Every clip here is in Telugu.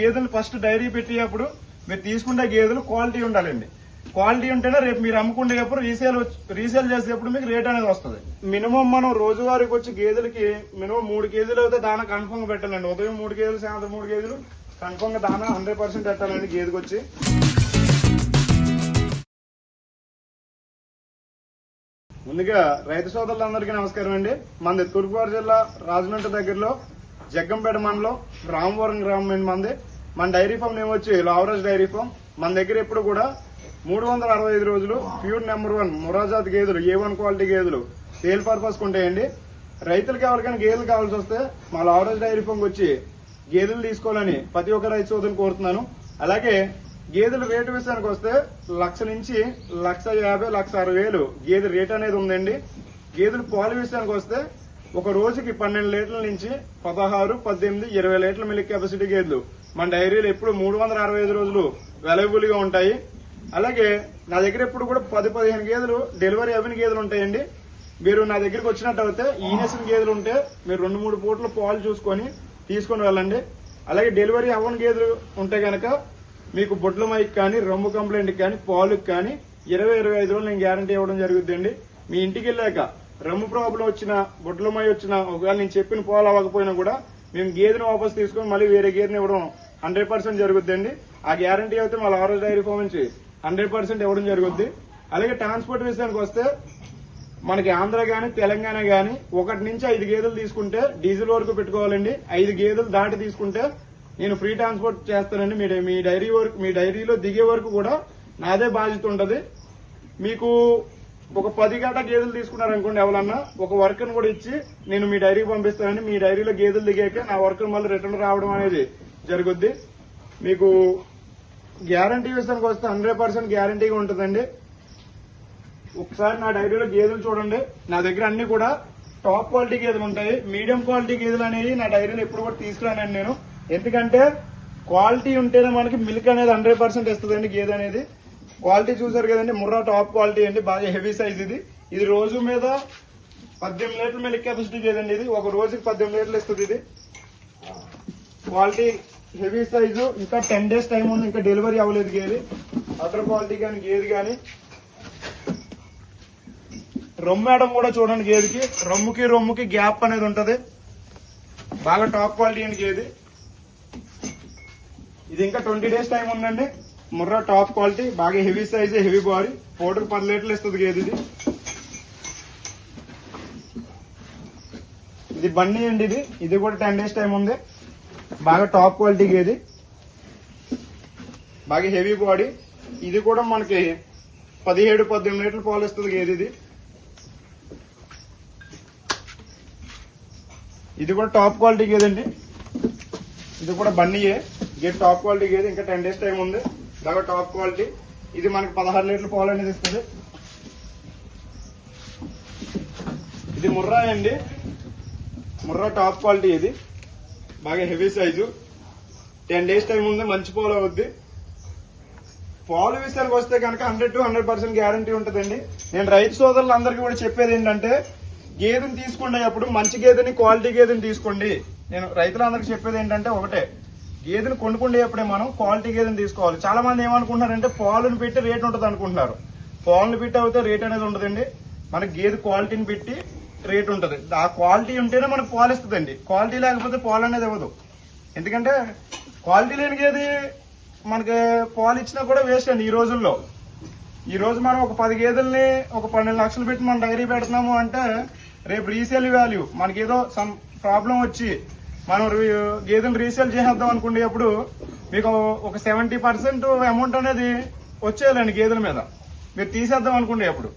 గేదెలు ఫస్ట్ డైరీ పెట్టేటప్పుడు మీరు తీసుకునే గేదెలు క్వాలిటీ ఉండాలండి. క్వాలిటీ ఉంటేనే రేపు మీరు అమ్ముకునేటప్పుడు రీసేల్ రీసేల్ చేసేటప్పుడు మీకు రేట్ అనేది వస్తుంది. మినిమం మనం రోజువారీకి వచ్చి గేదెలకి మినిమం మూడు కేజీలు అయితే దానా కన్ఫర్మ్ పెట్టాలండి. ఉదయం మూడు కేజీలు సాయంత్రం మూడు కేజీలు కన్ఫర్మ్గా దానా హండ్రెడ్ పర్సెంట్ పెట్టాలండి గేదెకి వచ్చి. ముందుగా రైతు సోదరులందరికీ నమస్కారం అండి. మన తూర్పుగోదావరి జిల్లా రాజమండ్రి దగ్గరలో జగ్గంపేట మండలం రామవరం గ్రామం మంది. మన డైరీ ఫామ్ నేమ్ వచ్చి లావరేజ్ డైరీ ఫామ్. మన దగ్గర ఎప్పుడు కూడా మూడు వందల అరవై ఐదు రోజులు ప్యూర్ నెంబర్ వన్ మురాజాత్ గేదెలు ఏ వన్ క్వాలిటీ గేదెలు సేల్ పర్పస్ ఉంటాయండి. రైతులకు ఎవరికైనా గేదెలు కావాల్సి వస్తే మా లావరేజ్ డైరీ ఫామ్కి వచ్చి గేదెలు తీసుకోవాలని ప్రతి ఒక్క రైతు సోదరుని కోరుతున్నాను. అలాగే గేదెల రేటు విషయానికి వస్తే లక్ష నుంచి లక్ష యాభై లక్ష అరవై వేలు గేదె రేట్ అనేది ఉందండి. గేదెల పాలు విషయానికి వస్తే ఒక రోజుకి పన్నెండు లీటర్ల నుంచి పదహారు పద్దెనిమిది ఇరవై లీటర్ల మిల్క్ కెపాసిటీ గేదెలు మన డైరీలు ఎప్పుడు మూడు వందల అరవై ఐదు రోజులు అవైలబుల్గా ఉంటాయి. అలాగే నా దగ్గర ఎప్పుడు కూడా పది పదిహేను గేదెలు డెలివరీ అవిన గేదెలు ఉంటాయండి. మీరు నా దగ్గరికి వచ్చినట్టు అయితే ఈనేసిన గేదెలు ఉంటే మీరు రెండు మూడు పూట్ల పాలు చూసుకొని తీసుకొని వెళ్ళండి. అలాగే డెలివరీ అవ్వని గేదెలు ఉంటే కనుక మీకు బొడ్ల మైకి కానీ రొమ్ము కంప్లైంట్కి కానీ పాలుకి కానీ ఇరవై ఇరవై ఐదు రోజులు నేను గ్యారంటీ ఇవ్వడం జరుగుతుందండి మీ ఇంటికి వెళ్ళాక రమ్ము ప్రాబ్లం వచ్చినా బొడ్లమై వచ్చినా ఒకవేళ నేను చెప్పిన పాలు అవ్వకపోయినా కూడా మేము గేదెను వాపస్ తీసుకొని మళ్ళీ వేరే గేదెని ఇవ్వడం హండ్రెడ్ పర్సెంట్ జరుగుద్దండి. ఆ గ్యారంటీ అయితే మా ఆరోజు డైరీ ఫామ్ నుంచి హండ్రెడ్ పర్సెంట్ ఇవ్వడం జరుగుద్ది. అలాగే ట్రాన్స్పోర్ట్ విషయానికి వస్తే మనకి ఆంధ్ర కానీ తెలంగాణ కానీ ఒకటి నుంచి ఐదు గేదెలు తీసుకుంటే డీజిల్ వరకు పెట్టుకోవాలండి. ఐదు గేదెలు దాటి తీసుకుంటే నేను ఫ్రీ ట్రాన్స్పోర్ట్ చేస్తానండి. మీ మీ డైరీ వరకు మీ డైరీలో దిగే వరకు కూడా నాదే బాధ్యత ఉంటుంది మీకు ఒక పది గంట గేదెలు తీసుకున్నారనుకోండి ఎవరన్నా ఒక వర్కర్ కూడా ఇచ్చి నేను మీ డైరీకి పంపిస్తానని మీ డైరీలో గేదెలు దిగాక నా వర్కర్ మళ్ళీ రిటర్న్ రావడం అనేది జరుగుద్ది. మీకు గ్యారంటీ విషయానికి వస్తే హండ్రెడ్ పర్సెంట్ గ్యారంటీగా ఉంటుందండి. ఒకసారి నా డైరీలో గేదెలు చూడండి. నా దగ్గర అన్ని కూడా టాప్ క్వాలిటీ గేదెలు ఉంటాయి. మీడియం క్వాలిటీ గేదెలు అనేవి నా డైరీలో ఎప్పుడు కూడా తీసుకురానండి నేను. ఎందుకంటే క్వాలిటీ ఉంటేనే మనకి మిల్క్ అనేది హండ్రెడ్ పర్సెంట్ ఇస్తుందండి గేదె అనేది. క్వాలిటీ చూసారు కదండి ముర్రా టాప్ క్వాలిటీ అండి బాగా హెవీ సైజ్ ఇది. ఇది రోజు మీద పద్దెనిమిది లీటర్ల మిల్క్ కెపాసిటీ చేయండి ఇది. ఒక రోజుకి పద్దెనిమిది లీటర్లు ఇస్తుంది ఇది. క్వాలిటీ హెవీ సైజు ఇంకా టెన్ డేస్ టైం ఉంది ఇంకా డెలివరీ అవ్వలేదు గేది. అదర్ క్వాలిటీ కానీ గేది కానీ. రొమ్ము మేడం కూడా చూడండి గేదికి. రొమ్ముకి రొమ్ముకి గ్యాప్ అనేది ఉంటుంది. బాగా టాప్ క్వాలిటీ అండి గేది. ఇది ఇంకా ట్వంటీ డేస్ టైం ఉందండి. ముర్రా టాప్ క్వాలిటీ బాగా హెవీ సైజ్ హెవీ బాడీ. పూటకు పది లీటర్లు ఇస్తుంది గేది ఇది. ఇది బన్నీ అండి ఇది. ఇది కూడా టెన్ డేస్ టైం ఉంది. బాగా టాప్ క్వాలిటీ గేది. బాగా హెవీ బాడీ. ఇది కూడా మనకి పదిహేడు పద్దెనిమిది లీటర్లు పాలు ఇస్తుంది గేది ఇది. ఇది కూడా టాప్ క్వాలిటీ గేదండి. ఇది కూడా బన్నీయే. గేట్ టాప్ క్వాలిటీ గేది. ఇంకా టెన్ డేస్ టైం ఉంది. బాగా టాప్ క్వాలిటీ. ఇది మనకి పదహారు లీటర్ల పాలు అనేది ఇస్తుంది. ఇది ముర్రా అండి. ముర్రా టాప్ క్వాలిటీ ఇది. బాగా heavy size. Ten days time ఉంది మంచి పాలు అవుద్ది. పాలు విషయానికి వస్తే కనుక hundred to hundred percent guarantee ఉంటుందండి. నేను రైతు సోదరులందరికీ కూడా చెప్పేది ఏంటంటే గేదెని తీసుకునేటప్పుడు మంచి గేదెని క్వాలిటీ గేదెని తీసుకోండి. నేను రైతులందరికీ చెప్పేది ఏంటంటే ఒకటే గేదెని కొనుక్కునేటప్పుడే మనం క్వాలిటీ గేదెని తీసుకోవాలి. చాలా మంది ఏమనుకుంటున్నారంటే పాలను పెట్టి రేట్ ఉంటుంది అనుకుంటున్నారు. పాలను పెట్టి అయితే రేట్ అనేది ఉండదండి. మన గేదె క్వాలిటీని పెట్టి రేట్ ఉంటుంది. ఆ క్వాలిటీ ఉంటేనే మనకు పాలు ఇస్తుందండి. క్వాలిటీ లేకపోతే పాలు అనేది ఇవ్వదు ఎందుకంటే క్వాలిటీ లేని గేది మనకి పాలు ఇచ్చినా కూడా వేస్ట్ అండి ఈ రోజుల్లో. ఈ రోజు మనం ఒక పది గేదెల్ని ఒక పన్నెండు లక్షలు పెట్టి మనం డైరీ పెడుతున్నాము అంటే రేపు రీసేల్ వాల్యూ మనకి ఏదో సమ్ ప్రాబ్లం వచ్చి మనం గేదెలు రీసేల్ చేసేద్దాం అనుకునేటప్పుడు మీకు ఒక సెవెంటీ పర్సెంట్ అమౌంట్ అనేది వచ్చేయాలండి గేదెల మీద. మీరు తీసేద్దాం అనుకునేటప్పుడు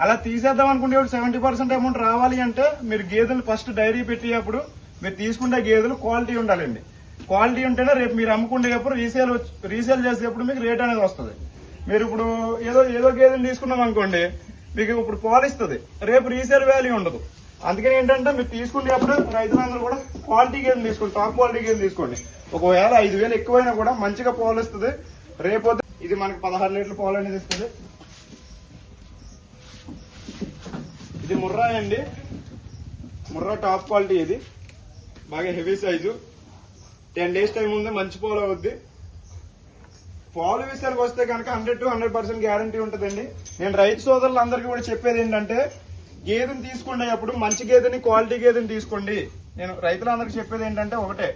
అలా తీసేద్దాం అనుకునేప్పుడు సెవెంటీ పర్సెంట్ అమౌంట్ రావాలి అంటే మీరు గేదెలు ఫస్ట్ డైరీ పెట్టేటప్పుడు మీరు తీసుకునే గేదెలు క్వాలిటీ ఉండాలండి. క్వాలిటీ ఉంటేనే రేపు మీరు అమ్ముకునేటప్పుడు రీసేల్ వచ్చి- రీసేల్ చేసేటప్పుడు మీకు రేట్ అనేది వస్తుంది. మీరు ఇప్పుడు ఏదో ఏదో గేదెలు తీసుకున్నాం అనుకోండి మీకు ఇప్పుడు పాలు ఇస్తుంది రేపు రీసేల్ వాల్యూ ఉండదు. అందుకని ఏంటంటే మీరు తీసుకునేటప్పుడు రైతులందరూ కూడా క్వాలిటీ గేమ్ తీసుకోండి టాప్ క్వాలిటీ గేమ్ తీసుకోండి. ఒకవేళ ఐదు వేలు ఎక్కువైనా కూడా మంచిగా పాలు ఇస్తుంది రేపు ఇది మనకి పదహారు లీటర్ల పాలు అనేది ఇస్తుంది ఇది ముర్రా అండి. ముర్రా టాప్ క్వాలిటీ ఇది. బాగా heavy size ten days time ఉంది మంచి పాలు అవుద్ది. పాలు విషయానికి వస్తే కనుక hundred to hundred percent guarantee ఉంటుందండి. నేను రైతు సోదరులందరికీ కూడా చెప్పేది ఏంటంటే గేదెని తీసుకునేటప్పుడు మంచి గేదెని క్వాలిటీ గేదెని తీసుకోండి. నేను రైతులందరికీ చెప్పేది ఏంటంటే ఒకటే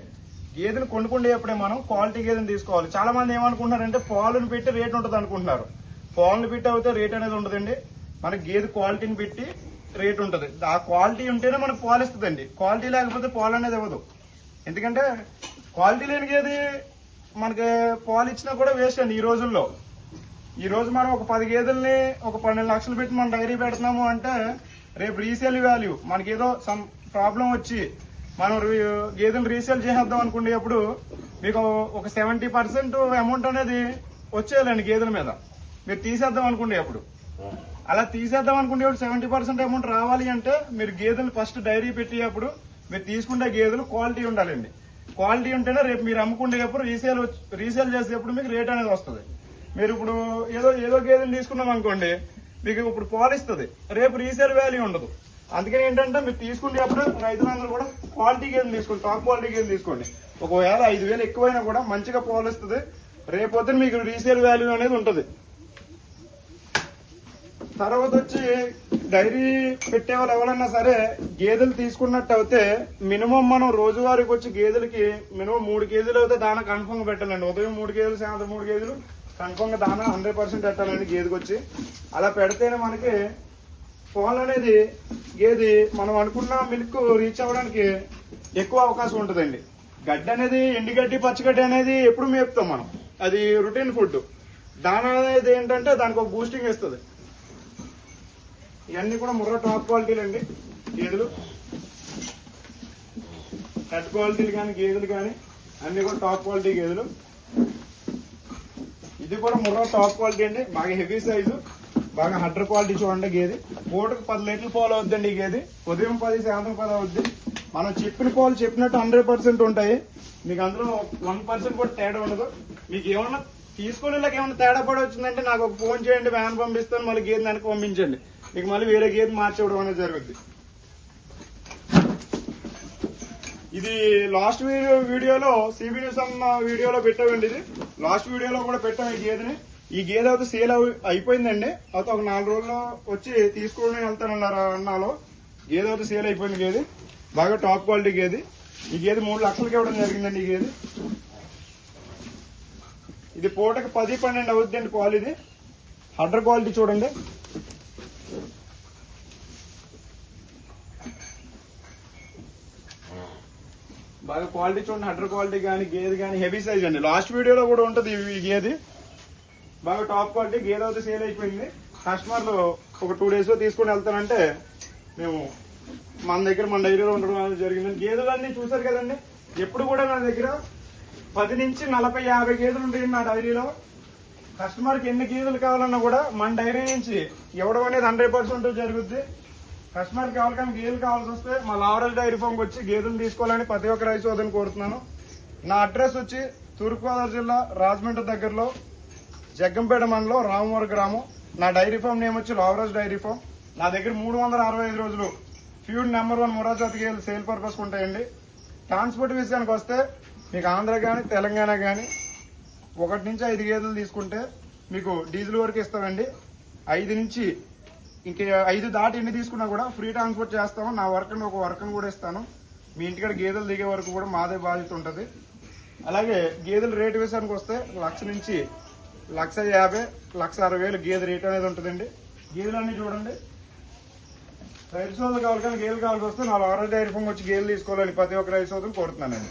గేదెని కొనుక్కునేటప్పుడే మనం క్వాలిటీ గేదెని తీసుకోవాలి. చాలా మంది ఏమనుకుంటున్నారంటే పాలను పెట్టి రేట్ ఉంటుంది అనుకుంటున్నారు. పాలను పెట్టి అయితే రేట్ అనేది ఉండదండి. మనకి గేదె క్వాలిటీని పెట్టి రేట్ ఉంటుంది. ఆ క్వాలిటీ ఉంటేనే మనకు పాలు ఇస్తుందండి. క్వాలిటీ లేకపోతే పాలు అనేది ఇవ్వదు ఎందుకంటే క్వాలిటీ లేని గేది మనకి పాలు ఇచ్చినా కూడా వేస్ట్ అండి ఈ రోజుల్లో. ఈ రోజు మనం ఒక పది గేదెల్ని ఒక పన్నెండు లక్షలు పెట్టి మనం డైరీ పెడుతున్నాము అంటే రేపు రీసేల్ వాల్యూ మనకి ఏదో సమ్ ప్రాబ్లం వచ్చి మనం గేదెలు రీసేల్ చేసేద్దాం అనుకునేటప్పుడు మీకు ఒక సెవెంటీ పర్సెంట్ అమౌంట్ అనేది వచ్చేయాలండి గేదెల మీద. మీరు తీసేద్దాం అనుకునేటప్పుడు అలా తీసేద్దాం అనుకునేప్పుడు సెవెంటీ పర్సెంట్ అమౌంట్ రావాలి అంటే మీరు గేదెలు ఫస్ట్ డైరీ పెట్టేటప్పుడు మీరు తీసుకునే గేదెలు క్వాలిటీ ఉండాలండి. క్వాలిటీ ఉంటేనే రేపు మీరు అమ్ముకునేటప్పుడు రీసేల్ రీసేల్ చేసేటప్పుడు మీకు రేట్ అనేది వస్తుంది. మీరు ఇప్పుడు ఏదో ఏదో గేదెలు తీసుకున్నాం అనుకోండి మీకు ఇప్పుడు పాలు ఇస్తుంది రేపు రీసేల్ వాల్యూ ఉండదు. అందుకని ఏంటంటే మీరు తీసుకునేటప్పుడు రైతులందరూ కూడా క్వాలిటీ గేదెలు తీసుకోండి టాప్ క్వాలిటీ గేదెలు తీసుకోండి. ఒకవేళ ఐదు వేలు ఎక్కువైనా కూడా మంచిగా పాలు ఇస్తుంది రేపొద్దున మీకు రీసేల్ వాల్యూ అనేది ఉంటుంది. తర్వాత వచ్చి డైరీ పెట్టే వాళ్ళు ఎవరన్నా సరే గేదెలు తీసుకున్నట్టు అయితే మినిమం మనం రోజువారీకి వచ్చి గేదెలకి మినిమం మూడు కేజీలు అయితే దాని కన్ఫర్మ్ పెట్టాలండి. ఉదయం మూడు కేజీలు సాయంత్రం మూడు కేజీలు కనుకొంగ దాన దానా హండ్రెడ్ పర్సెంట్ పెట్టాలండి గేదెకి వచ్చి అలా పెడితేనే మనకి పాలు అనేది గేది మనం అనుకున్న మిల్క్ రీచ్ అవ్వడానికి ఎక్కువ అవకాశం ఉంటుందండి. గడ్డి అనేది ఎండుగడ్డి పచ్చిగడ్డి అనేది ఎప్పుడు మేపుతాం మనం. అది రొటీన్ ఫుడ్. దాని అనేది ఏంటంటే దానికి ఒక బూస్టింగ్ ఇస్తుంది. ఇవన్నీ కూడా ముర్ర టాప్ క్వాలిటీలు అండి గేదెలు. హెడ్ క్వాలిటీలు కానీ గేదెలు కానీ అన్ని కూడా టాప్ క్వాలిటీ గేదెలు. ఇది కూడా ముర్ర టాప్ క్వాలిటీ అండి. బాగా హెవీ సైజు బాగా హండ్రెడ్ క్వాలిటీ చూడండి గేది. పూటకు పది లీటర్ల పాలు అవుద్దండి ఈ గేది. ఉదయం పది సాయంత్రం పది అవుద్ది. మనం చెప్పిన పాలు చెప్పినట్టు హండ్రెడ్ పర్సెంట్ ఉంటాయి. మీకు అందులో వన్ పర్సెంట్ కూడా తేడా ఉండదు. మీకు ఏమన్నా తీసుకునేలాగా ఏమన్నా తేడా పడి వచ్చిందంటే నాకు ఒక ఫోన్ చేయండి వ్యాన్ పంపిస్తాను మళ్ళీ గేదె దానికి పంపించండి. మీకు మళ్ళీ వేరే గేదె మార్చేవడం అనేది జరుగుద్ది. ఇది లాస్ట్ వీడియో వీడియోలో సిబి న్యూస్ అన్న వీడియోలో పెట్టామండి ఇది. లాస్ట్ వీడియోలో కూడా పెట్టాం ఈ గేదెని. ఈ గేదె అయితే సేల్ అయిపోయిందండి. అయితే ఒక నాలుగు రోజుల్లో వచ్చి తీసుకుని వెళ్తానన్నారు అన్నాలో గేదె అయితే సేల్ అయిపోయింది గేది. బాగా టాప్ క్వాలిటీ గేది. ఈ గేదె మూడు లక్షలకి ఇవ్వడం జరిగిందండి ఈ గేది. ఇది పూటకి పది పన్నెండు అవుద్దండి పాలు ఇది క్వాలిటీ చూడండి. బాగా క్వాలిటీ చూడండి హండ్రెడ్ క్వాలిటీ కానీ గేదె కానీ హెవీ సైజ్ అండి. లాస్ట్ వీడియోలో కూడా ఉంటుంది ఈ- గేది. బాగా టాప్ క్వాలిటీ గేదె అయితే సేల్ అయిపోయింది. కస్టమర్లు ఒక టూ డేస్ తీసుకొని తీసుకుని వెళ్తానంటే మేము మన దగ్గర మన డైరీలో ఉండడం అనేది జరిగింది. గేదెలన్నీ చూసారు కదండి? ఎప్పుడు కూడా నా దగ్గర పది నుంచి నలభై యాభై గేదెలు ఉంటాయి నా డైరీలో. కస్టమర్కి ఎన్ని గేదెలు కావాలన్నా కూడా మన డైరీ నుంచి ఇవ్వడం అనేది హండ్రెడ్ పర్సెంట్ జరుగుద్ది. కస్టమర్ కావాలి కానీ గేదెలు కావాల్సి వస్తే మా లావరల్ డైరీ ఫామ్కి వచ్చి గేదెలు తీసుకోవాలని ప్రతి ఒక్క రైతు సోదరిని కోరుతున్నాను. నా అడ్రస్ వచ్చి తూర్పుగోదావరి జిల్లా రాజమండ్రి దగ్గరలో జగ్గంపేట మండలం రామవరం గ్రామం. నా డైరీ ఫామ్ నేమ్ వచ్చి లావరాజ్ డైరీ ఫామ్. నా దగ్గర మూడు వందల అరవై ఐదు రోజులు ఫ్యూడ్ నెంబర్ వన్ మురాజాతి గేదెలు సేల్ పర్పస్ ఉంటాయండి. ట్రాన్స్పోర్ట్ విషయానికి వస్తే మీకు ఆంధ్ర కానీ తెలంగాణ కానీ ఒకటి నుంచి ఐదు గేదెలు తీసుకుంటే మీకు డీజిల్ వరకు ఇస్తామండి. ఐదు నుంచి ఇంక ఐదు దాటి ఎన్ని తీసుకున్నా కూడా ఫ్రీ ట్రాన్స్పోర్ట్ చేస్తాము. నా వర్క్ ఒక వర్క్ కూడా ఇస్తాను. మీ ఇంటికాడ గేదెలు దిగే వరకు కూడా మాదే బాధ్యత ఉంటుంది. అలాగే గేదెల రేటు విషయానికి వస్తే లక్ష నుంచి లక్ష యాభై లక్ష అరవై వేలు గేదె రేట్ అనేది ఉంటుందండి. గేదెలన్నీ చూడండి. రైతు సోదరు కావాలి కానీ గేదెలు కావాల్సి వస్తే నాలుగు ఆరోగ్య డైరీ ఫామ్ వచ్చి గేదెలు తీసుకోవాలని ప్రతి ఒక్క రైతు సోదరు కోరుతున్నానండి.